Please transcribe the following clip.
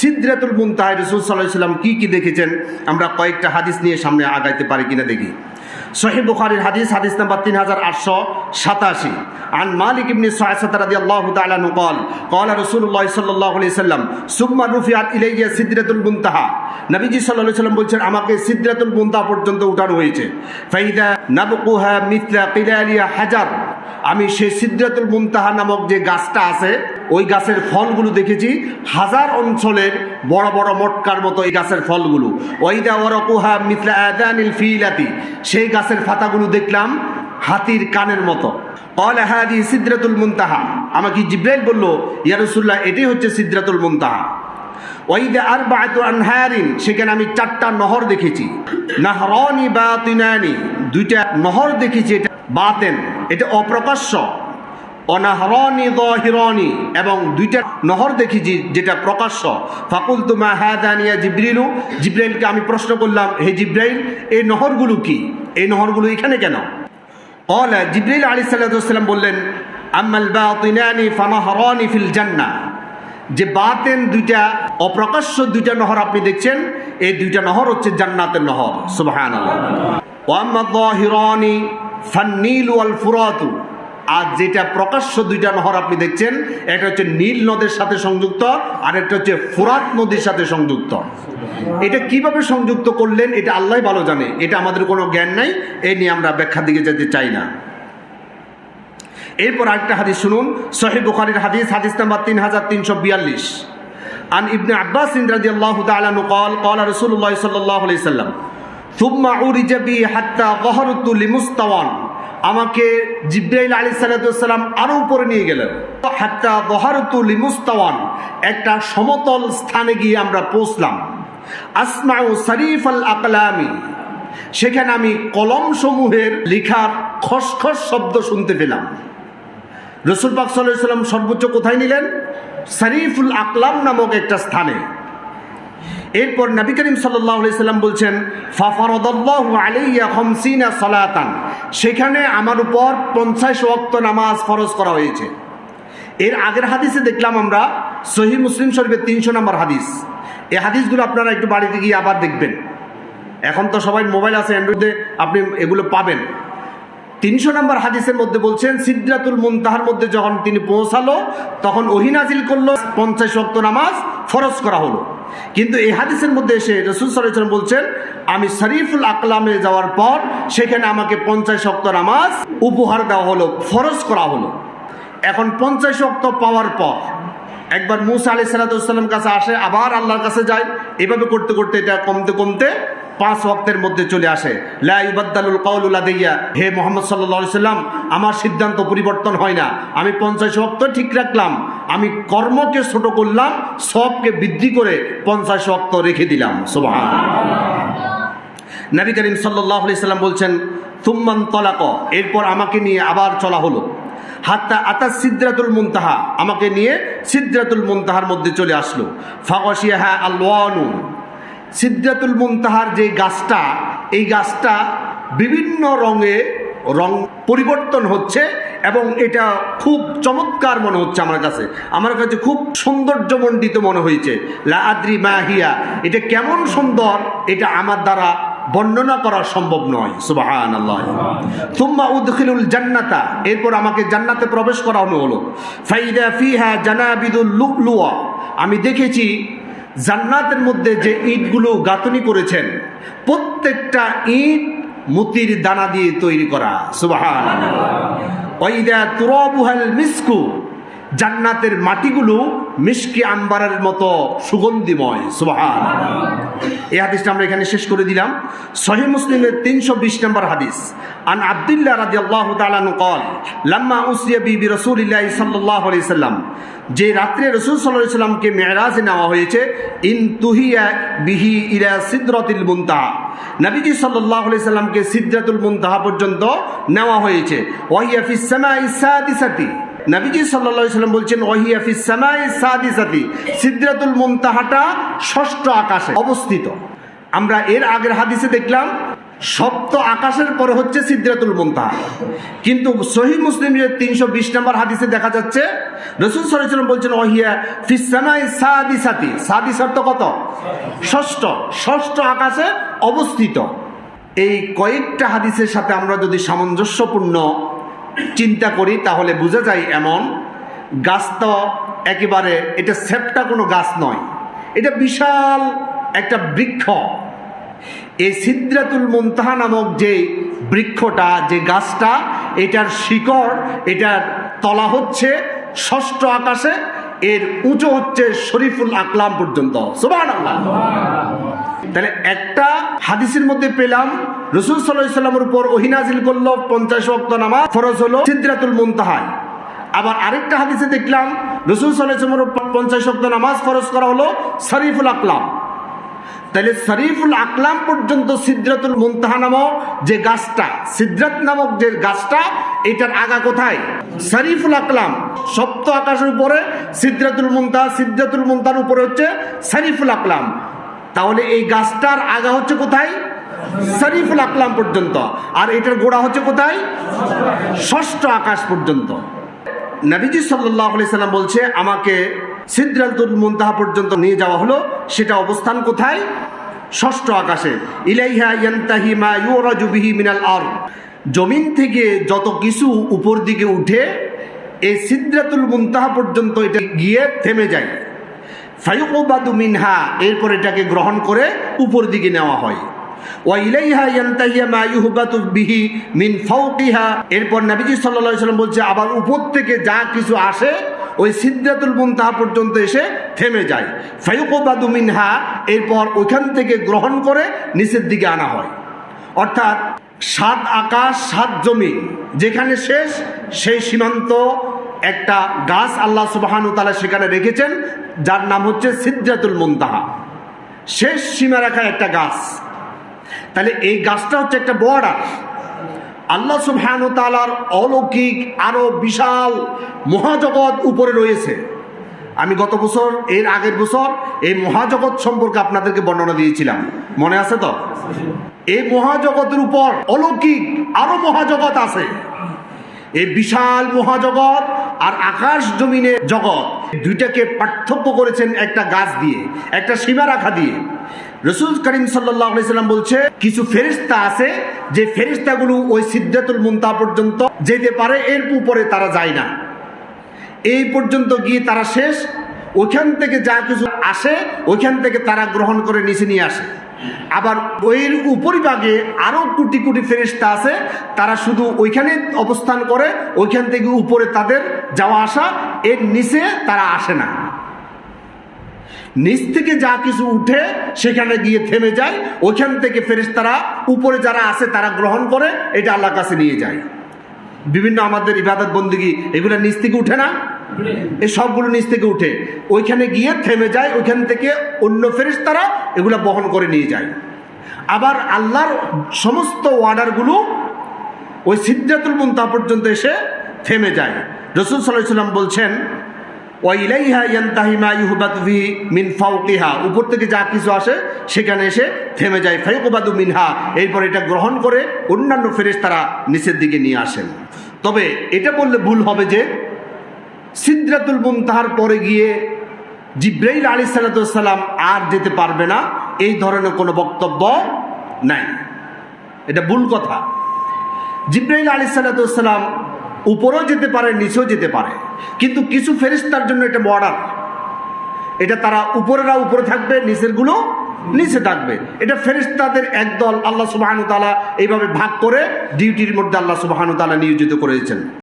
সিদ্রাতুল মুনতাহা রসুল সাল্লাহ সাল্লাম কি কি দেখেছেন আমরা কয়েকটা হাদিস নিয়ে সামনে আগাইতে পারি কিনা দেখি সহি বুখারির হাদিস হাদিস নাম্বার তিন হাজার আটশো সাতাশি عن مالك بن سعسة رضي الله تعالى عنه قال قال رسول الله صلى الله عليه وسلم ثم رفعت إلي سدرة المنتهى নবীজি সাল্লাল্লাহু আলাইহি সাল্লাম বলছেন আমাকে সিদরাতুল মুনতাহা পর্যন্ত উঠানো হয়েছে ফাইদা নাবকুহা মিথলা কিলালিয়া হাজার আমি সেই সিদ্ধাতুল মুমতাহা নামক যে গাছটা আছে, ওই গাছের ফলগুলো দেখেছি। হাজার অঞ্চলের বড় বড় মটকার মতো এই গাছের ফলগুলো। ওইদা ওরকুহা মিথলা ফিলাতি। সেই গাছের ফাতাগুলো দেখলাম হাতির কানের মতো। সিদ্ধাতুল মুমতাহা আমাকে জিব্রাইল বলল ইয়ারসুল্লাহ এটাই হচ্ছে সিদ্ধাতুল মুমতাহা আর সেখানে আমি চারটা নহর দেখেছি। বা দুইটা নহর দেখেছি, এটা বাতেন। এটা অপ্রকাশ্য। অনাহরণি দহিরণি এবং দুইটা নহর দেখি যেটা প্রকাশ্য। ফাকুল তুমা জানিয়া জিব্রিলু, জিব্রাইলকে আমি প্রশ্ন করলাম, হে জিব্রাইল, এই নহরগুলো কি? এই নহরগুলো এখানে কেন? অলা জিব্রাইল আলি সাল্লাম বললেন, আম্মাল বাতিনানি ফানাহরানি ফিল জান্না যে বাতেন দুইটা, অপ্রকাশ্য দুইটা নহর আপনি দেখছেন, এই দুইটা নহর হচ্ছে জান্নাতের নহর। সুবাহ ওয়াম্মা দহিরানি ফান্নীল ওয়াল ফুরাতু। আর যেটা প্রকাশ্য দুইটা নহর আপনি দেখছেন, একটা হচ্ছে নীল নদের সাথে সংযুক্ত, আর একটা হচ্ছে ফুরাত নদীর সাথে সংযুক্ত। এটা কীভাবে সংযুক্ত করলেন, এটা আল্লাহ ভালো জানে। এটা আমাদের কোনো জ্ঞান নাই এই নিয়ে আমরা ব্যাখ্যার দিকে যেতে চাই না। এরপর আরেকটা হাদিস শুনুন সহি বুখারির হাদিস হাদিস নাম্বার তিন হাজার তিনশো বিয়াল্লিশ। আন ইবনে আব্বাস রাজি আল্লাহ তালানু কল কল রসুল্লাহ সাল্লাহ আলি সাল্লাম থুম্মা উরিজাবি হাত্তা গহরুতু লিমুস্তাওয়ান। আমাকে জিব্রাইল আলী সাল্লাম আরও উপরে নিয়ে গেলেন। হাত্তা গহরুতু লিমুস্তাওয়ান। একটা সমতল স্থানে গিয়ে আমরা পৌঁছলাম। আসমাউ শরীফ আল আকলামি। সেখানে আমি কলম সমূহের লেখার খসখস শব্দ শুনতে পেলাম। রসুল পাক সাল্লাম সর্বোচ্চ কোথায় নিলেন? শরীফুল আকলাম নামক একটা স্থানে। এরপর নবী করিম সাল্লাম বলছেন, ফাফরদল্লাহু সেখানে আমার উপর পঞ্চাশ ওয়াক্ত নামাজ ফরজ করা হয়েছে। এর আগের হাদিসে দেখলাম আমরা সহি মুসলিম শরীফের তিনশো নম্বর হাদিস। এই হাদিসগুলো আপনারা একটু বাড়িতে গিয়ে আবার দেখবেন। এখন তো সবাই মোবাইল আছে, অ্যান্ড্রয়েডে আপনি এগুলো পাবেন। তিনশো নম্বর হাদিসের মধ্যে বলছেন সিদ্ধাতুল মুনতাহার মধ্যে যখন তিনি পৌঁছালো, তখন ওহিনাজিল করল, পঞ্চাশ ওয়াক্ত নামাজ ফরজ করা হলো। কিন্তু এই হাদিসের মধ্যে এসে রসুল সাল্লাম বলছেন, আমি শরীফুল আকলামে যাওয়ার পর সেখানে আমাকে পঞ্চাশ শক্ত নামাজ উপহার দেওয়া হলো, ফরজ করা হলো। এখন পঞ্চাশ শক্ত পাওয়ার পর একবার মুসা আলি সাল্লাতাম কাছে আসে, আবার আল্লাহর কাছে যায়। এভাবে করতে করতে এটা কমতে কমতে পাঁচ ওয়াক্তের মধ্যে চলে আসে। লাইবাদ্দালুল কাউলুল্লা দিয়া হে মোহাম্মদ সাল্লা সাল্লাম আমার সিদ্ধান্ত পরিবর্তন হয় না। আমি পঞ্চাশ ওয়াক্ত ঠিক রাখলাম। আমি কর্মকে ছোট করলাম, সবকে বৃদ্ধি করে পঞ্চাশ ওয়াক্ত রেখে দিলাম। সোবাহ নবী করিম সাল্লাহ সাল্লাম বলছেন তুম্মান তলাক এরপর আমাকে নিয়ে আবার চলা হলো। হাত্তা আতা সিদ্রাতুল মুনতাহা, আমাকে নিয়ে সিদ্রাতুল মুনতাহার মধ্যে চলে আসলো। ফাগসিয়া হ্যাঁ আল্লানু সিদ্রাতুল মুনতাহার যে গাছটা, এই গাছটা বিভিন্ন রঙে রং পরিবর্তন হচ্ছে এবং এটা খুব চমৎকার মনে হচ্ছে আমার কাছে। আমার কাছে খুব সৌন্দর্যমণ্ডিত মনে হয়েছে। লা আদ্রি মাহিয়া এটা কেমন সুন্দর, এটা আমার দ্বারা বর্ণনা করা সম্ভব নয়। সুবাহান আল্লাহ উদখিলুল জান্নাতা, এরপর আমাকে জান্নাতে প্রবেশ করানো হলো। ফাইদা ফিহা জানাবিদুল লুয়া আমি দেখেছি জান্নাতের মধ্যে যে ইটগুলো গাঁথনি করেছেন, প্রত্যেকটা ইট মুতির দানা দিয়ে তৈরি করা। সুবাহান ওইদা তুরবুহাল মিসকু, জান্নাতের মাটিগুলো মিষ্কি আম্বারের মতো সুগন্ধিময়, সুবাহান। এই হাদিসটা আমরা এখানে শেষ করে দিলাম। সহি মুসলিমের তিনশো বিশ নম্বর হাদিস। আন আবদুল্লাহ রাজি আল্লাহ তালান কল, লাম্মা উসিয়া বিবি রসুলিল্লাহ সাল্লাহ সাল্লাম। যে রাত্রে রসুল সাল্লাহ সাল্লামকে নেওয়া হয়েছে, ইন তুহিয়া বিহি ইরা সিদ্রতিল মুনতাহা। নবীজি সাল্লাহ সাল্লামকে সিদ্রাতুল মুনতাহা পর্যন্ত নেওয়া হয়েছে। ওয়াহিয়া ফিসামা ইসাদিসাতি নবীজি সাল্লা সাল্লাম বলছেন ওহিয়াফি সামাই সাদিসাতি, সিদ্রাতুল মুনতাহাটা, ষষ্ঠ আকাশে অবস্থিত। আমরা এর আগের হাদিসে দেখলাম, সপ্ত আকাশের পরে হচ্ছে সিদ্ধাতুল মুনতাহা। কিন্তু সহি যে তিনশো বিশ নম্বর হাদিসে দেখা যাচ্ছে, রসুল সরাইসালাম বলছেন, ওহিয়া ফিসামাই সাদি সাতি সাদি শর্ত কত? ষষ্ঠ ষষ্ঠ আকাশে অবস্থিত। এই কয়েকটা হাদিসের সাথে আমরা যদি সামঞ্জস্যপূর্ণ চিন্তা করি, তাহলে বোঝা যায় এমন, গাছ তো একেবারে, এটা সেপটা কোনো গাছ নয়। এটা বিশাল একটা বৃক্ষ। এই সিদ্রাতুল মুনতাহা নামক যে বৃক্ষটা, যে গাছটা, এটার শিকড়, এটার তলা হচ্ছে ষষ্ঠ আকাশে, এর উঁচু হচ্ছে শরীফুল আকলাম পর্যন্ত। সুবাহ তাহলে একটা হাদিসের মধ্যে পেলাম, রসুল সাল্লাহ সাল্লামের উপর ওহিনাজিল করল পঞ্চাশ ওয়াক্ত নামাজ, ফরজ হলো সিদ্রাতুল মুনতাহায় আবার আরেকটা হাদিসে দেখলাম, রসুল সাল্লামের পঞ্চাশ ওয়াক্ত নামাজ ফরজ করা হলো শরীফুল আকলাম। তাহলে শরীফুল আকলাম পর্যন্ত সিদ্রাতুল মুনতাহা নামক যে গাছটা, সিদ্রাত নামক যে গাছটা, এটার আগা কোথায়? শরীফুল আকলাম। সপ্ত আকাশের উপরে সিদ্রাতুল মুনতাহা, সিদ্রাতুল মুনতাহার উপরে হচ্ছে শরীফুল আকলাম। তাহলে এই গাছটার আগা হচ্ছে কোথায়? শরীফুল আকলাম পর্যন্ত। আর এটার গোড়া হচ্ছে কোথায়? ষষ্ঠ আকাশ পর্যন্ত। নবীজি আলি সাল্লাম বলছে, আমাকে সিদ্ধান্তুল মুনতাহা পর্যন্ত নিয়ে যাওয়া হলো। সেটা অবস্থান কোথায়? ষষ্ঠ আকাশে। ইলাইহা মিনাল আর জমিন থেকে যত কিছু উপর দিকে উঠে, এই সিদ্রাতুল মুনতাহা পর্যন্ত এটা গিয়ে থেমে যায়। ফায়ুকবাদু মিনহা, এরপর এটাকে গ্রহণ করে উপর দিকে নেওয়া হয়। ওয়াইলাইহা ইয়ান্তাহিয়া মা বিহি মিন ফাওকিহা এরপর নবীজি সাল্লাল্লাহু সাল্লাম বলছে, আবার উপর থেকে যা কিছু আসে, ওই সিদ্ধাতুল মুনতাহা পর্যন্ত এসে থেমে যায়। ফায়ুকবাদু মিনহা, এরপর ওইখান থেকে গ্রহণ করে নিচের দিকে আনা হয়। অর্থাৎ সাত আকাশ, সাত জমি যেখানে শেষ, সেই সীমান্ত একটা গাছ আল্লাহ সুবাহানু তালা সেখানে রেখেছেন, যার নাম হচ্ছে সিদ্ধাতুল মুনতাহা। শেষ সীমা রাখা একটা গাছ। তাহলে এই গাছটা হচ্ছে একটা বর্ডার। আল্লাহ সুবহানু তালার অলৌকিক, আরও বিশাল মহাজগৎ উপরে রয়েছে। আমি গত বছর, এর আগের বছর এই মহাজগৎ সম্পর্কে আপনাদেরকে বর্ণনা দিয়েছিলাম। মনে আছে তো? এই মহাজগতের উপর অলৌকিক, আরও মহাজগৎ আছে। এই বিশাল মহাজগৎ আর আকাশ জমিনের জগৎ। দুইটাকে পার্থক্য করেছেন একটা গাছ দিয়ে, একটা সীমা রাখা দিয়ে। রসুল করিম সাল্লাম বলছে, কিছু ফেরিস্তা আছে যে ফেরিস্তাগুলো ওই সিদ্ধাতুল মুন্তা পর্যন্ত যেতে পারে, এর উপরে তারা যায় না। এই পর্যন্ত গিয়ে তারা শেষ, ওইখান থেকে যা কিছু আসে, ওইখান থেকে তারা গ্রহণ করে নিচে নিয়ে আসে। আবার ওইর উপরিভাগে আরও কোটি কোটি ফেরিস্তা আছে, তারা শুধু ওইখানে অবস্থান করে, ওইখান থেকে উপরে তাদের যাওয়া আসা, এর নিচে তারা আসে না। নিচ থেকে যা কিছু উঠে, সেখানে গিয়ে থেমে যায়, ওইখান থেকে ফেরিস্তারা উপরে যারা আছে, তারা গ্রহণ করে, এটা আল্লাহর কাছে নিয়ে যায়। বিভিন্ন আমাদের ইবাদত বন্দিগি এগুলো নিচ থেকে উঠে না। এই সবগুলো নিচ থেকে উঠে। ওইখানে গিয়ে থেমে যায়, ওইখান থেকে অন্য ফেরিস তারা এগুলো বহন করে নিয়ে যায়। আবার আল্লাহর সমস্ত অর্ডারগুলো ওই সিদ্ধাতুল মুন্তা পর্যন্ত এসে থেমে যায়। রসুল সাল্লাম বলছেন উপর থেকে যা কিছু আসে, সেখানে এসে থেমে যায়। ফাইকুবাদু মিনহা। এরপর এটা গ্রহণ করে অন্যান্য ফেরেশতারা নিচের দিকে নিয়ে আসেন। তবে এটা বললে ভুল হবে যে সিদ্রাতুল মুনতাহার পরে গিয়ে জিব্রাইল আলী সাল্লাম আর যেতে পারবে না, এই ধরনের কোনো বক্তব্য নাই। এটা ভুল কথা। জিব্রাইল আলী সাল্লাম উপরেও যেতে পারে, নিচেও যেতে পারে। কিন্তু কিছু ফেরিস্তার জন্য এটা বর্ডার এটা তারা উপরেরা উপরে থাকবে, নিচেরগুলো নিচে থাকবে। এটা ফেরিস্তাদের একদল আল্লাহ সুবাহানু তালা এইভাবে ভাগ করে ডিউটির মধ্যে আল্লাহ সুবাহানু তালা নিয়োজিত করেছেন।